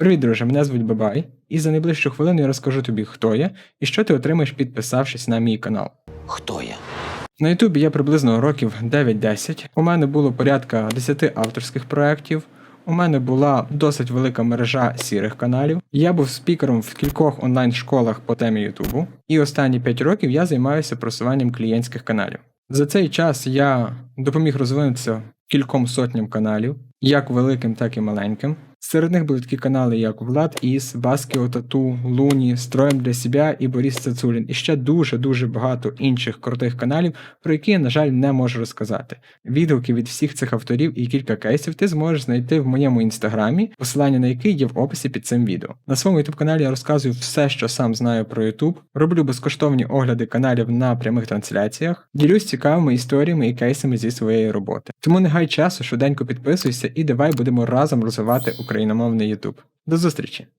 Привіт, друже, мене звуть Бабай, і за найближчу хвилину я розкажу тобі, хто я і що ти отримаєш, підписавшись на мій канал. Хто я? На Ютубі я приблизно років 9-10. У мене було порядка 10 авторських проєктів. У мене була досить велика мережа сірих каналів. Я був спікером в кількох онлайн-школах по темі Ютубу. І останні 5 років я займаюся просуванням клієнтських каналів. За цей час я допоміг розвинутися кільком сотням каналів, як великим, так і маленьким. Серед них були такі канали, як Влад Іс, Баскіо Тату, Луні, Строєм для себе і Борис Цацулін, і ще дуже-дуже багато інших крутих каналів, про які я, на жаль, не можу розказати. Відгуки від всіх цих авторів і кілька кейсів ти зможеш знайти в моєму інстаграмі, посилання на який є в описі під цим відео. На своєму youtube каналі я розказую все, що сам знаю про YouTube, роблю безкоштовні огляди каналів на прямих трансляціях, ділюсь цікавими історіями і кейсами зі своєї роботи. Тому не гай часу, швиденько підписуйся і давай будемо разом розвивати україномовний YouTube. До зустрічі!